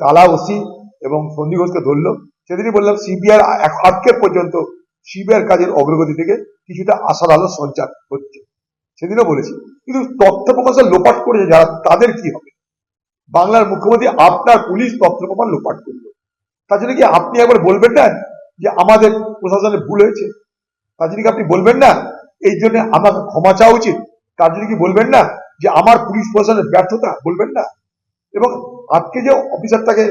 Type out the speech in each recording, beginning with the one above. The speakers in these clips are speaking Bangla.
তালা ওসি এবং সন্দীপ ঘোষকে ধরলো। সেদিনই বললাম সিবিআর আজকে পর্যন্ত সিবিআর কাজের অগ্রগতি থেকে কিছুটা আশার আলো সঞ্চার হচ্ছে। সেদিনও বলেছি। কিন্তু তথ্য প্রকাশের লোপাট করেছে যারা, তাদের কি হবে? বাংলার মুখ্যমন্ত্রী, আপনার পুলিশ তথ্য প্রমাণ লোপাট করল। তার জন্য কি আপনি একবার বলবেন না যে আমাদের প্রশাসনে ভুল হয়েছে? তার জন্য কি আপনি বলবেন না এই জন্য আমাকে ক্ষমা চাওয়া উচিত? তার জন্য কি বলবেন না যে আমার পুলিশ প্রশাসনের ব্যর্থতা? বলবেন না। এবং আজকে যে অফিসারটাকে,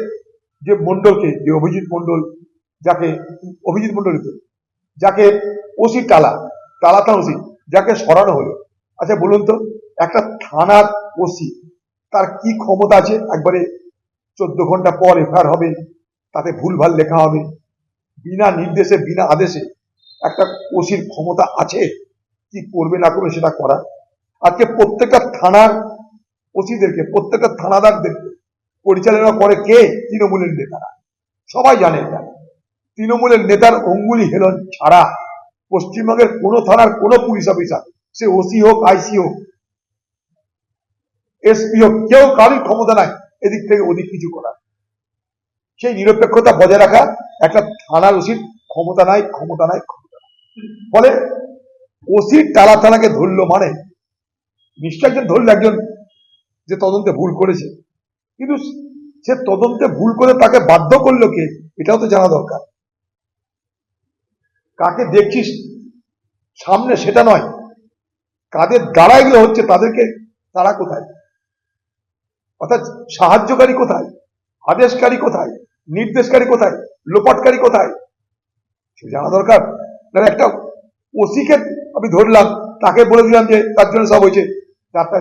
যে মন্ডলকে যে অভিজিৎ মন্ডল যাকে, অভিজিৎ মন্ডল যাকে ওসি টালা টালাতা ওসি যাকে সরানো হলো। আচ্ছা বলুন তো, একটা থানার ওসি তার কি ক্ষমতা আছে? একবারে চোদ্দ ঘণ্টা পর এফআইআর হবে, তাতে ভুলভাল লেখা হবে। বিনা নির্দেশে, বিনা আদেশে একটা ওসির ক্ষমতা আছে? কি করবে, না করবে, সেটা করা। আজকে প্রত্যেকটা থানার ওসিদেরকে, প্রত্যেকটা থানাদারদেরকে পরিচালনা করে কে? তৃণমূলের নেতারা। সবাই জানে এটা। তৃণমূলের নেতার অঙ্গুলি হেলন ছাড়া পশ্চিমবঙ্গের কোনো থানার কোনো পুলিশ অফিসার, সে ওসি হোক, আইসি হোক, এসপি হোক, কেউ কারোর ক্ষমতা নাই, এদিক থেকে ওদিক কিছু করার। সেই নিরপেক্ষতা বজায় রাখা একটা থানার ওসির ক্ষমতা নাই ক্ষমতা নাই ক্ষমতা নাই। ফলে ওসি টালা থানাকে ধরলো মানে? নিশ্চয় একজন ধরলো, একজন যে তদন্তে ভুল করেছে। কিন্তু সে তদন্তে ভুল করে তাকে বাধ্য করল কে, এটাও তো জানা দরকার। কাকে দেখছিস? সামনে সেটা নয়। কাদের দ্বারা এগুলো হচ্ছে, তাদেরকে তারা কোথায়? অর্থাৎ সাহায্যকারী কোথায়? আদেশকারী কোথায়? নির্দেশকারী কোথায়? লোপাটকারী কোথায়? সে জানা দরকার। একটা ওসিকে আমি ধরলাম, তাকে বলে দিলাম যে তার জন্য সব হয়েছে।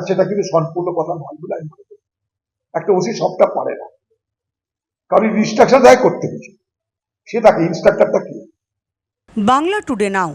সেটা কিন্তু সম্পূর্ণ কথা নয় বলে আমি মনে করি। একটা ওসি সবটা পারে না। কারণ ইনস্ট্রাকশন দেয় করতে কিছু সে তাকে ইনস্ট্রাক্টরটা কি? বাংলা টুডে নাও